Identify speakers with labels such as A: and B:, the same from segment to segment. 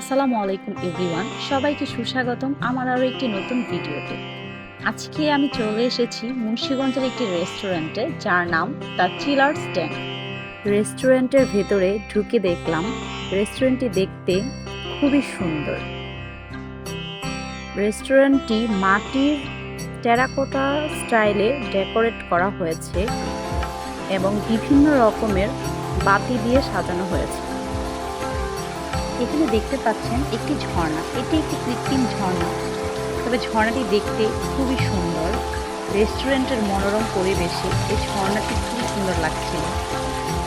A: আসসালামু আলাইকুম, এভরিওয়ান। সবাইকে সুস্বাগতম আমার আরও একটি নতুন ভিডিওতে। আজকে আমি চলে এসেছি মুন্সিগঞ্জের একটি রেস্টুরেন্টে, যার নাম দ্য চিলার্স ড্যাম রেস্টুরেন্টের ভেতরে ঢুকে দেখলাম, রেস্টুরেন্টটি দেখতে খুবই সুন্দর। রেস্টুরেন্টটি মাটির টেরাকোটা স্টাইলে ডেকোরেট করা হয়েছে এবং বিভিন্ন রকমের বাতি দিয়ে সাজানো হয়েছে। এখানে দেখতে পাচ্ছেন একটি ঝর্ণা। এটি একটি কৃত্রিম ঝর্ণা। তবে ঝর্ণাটি দেখতে খুবই সুন্দর। রেস্টুরেন্টের মনোরম পরিবেশে এই ঝর্ণাটি খুবই সুন্দর লাগছিল।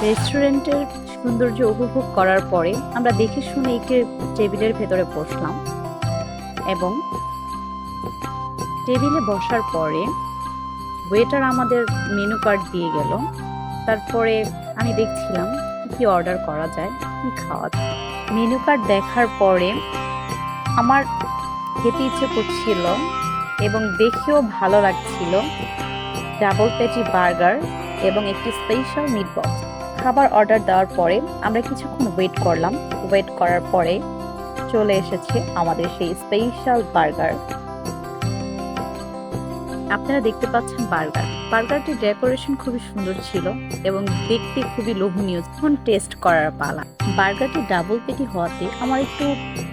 A: রেস্টুরেন্টের সৌন্দর্য উপভোগ করার পরে আমরা দেখে শুনে একটি টেবিলের ভেতরে বসলাম এবং টেবিলে বসার পরে ওয়েটার আমাদের মেনু কার্ড দিয়ে গেল। তারপরে আমি দেখছিলাম কি অর্ডার করা যায়, কি খাওয়া যায়। মেনু কার্ড দেখার পরে আমার খেতে ইচ্ছে করছিল এবং দেখেও ভালো লাগছিল ডাবল পেটি বার্গার এবং একটি স্পেশাল মিট বক্স খাবার অর্ডার দেওয়ার পরে আমরা কিছুক্ষণ ওয়েট করলাম। ওয়েট করার পরে চলে এসেছে আমাদের সেই স্পেশাল বার্গার আপনারা দেখতে পাচ্ছেন বার্গার। বার্গারটির ডেকোরেশন খুবই সুন্দর ছিল এবং দেখতে খুবই লোভনীয়। এখন টেস্ট করার পালা। বার্গারটি ডাবল পেটি হওয়াতে আমার একটু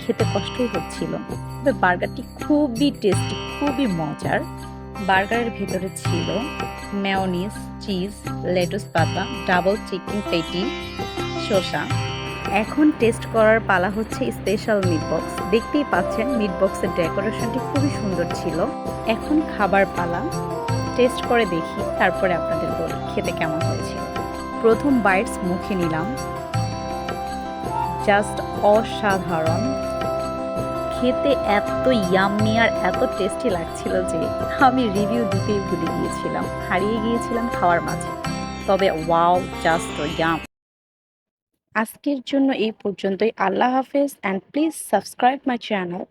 A: খেতে কষ্টই হচ্ছিল। তবে বার্গারটি খুবই টেস্টি, খুবই মজার। বার্গারের ভেতরে ছিল মেয়নিজ চিজ লেটুস পাতা ডাবল চিকেন পেটি শসা। এখন টেস্ট করার পালা হচ্ছে স্পেশাল মিট বক্স দেখতেই পাচ্ছেন মিট বক্সের ডেকোরেশনটি খুবই সুন্দর ছিল। এখন খাবার পালা। টেস্ট করে দেখি, তারপরে আপনাদের বলি, খেতে কেমন হয়েছে প্রথম বাইটস মুখে নিলাম। জাস্ট অসাধারণ। খেতে এত ইয়াম্মি আর এত টেস্টি লাগছিল যে, আমি রিভিউ দিতেই ভুলে গিয়েছিলাম। হারিয়ে গিয়েছিলাম খাওয়ার মাঝে। তবে ওয়াও জাস্ট ইয়াম আজকের জন্য এই পর্যন্তই। আল্লাহ হাফেজ and please subscribe my channel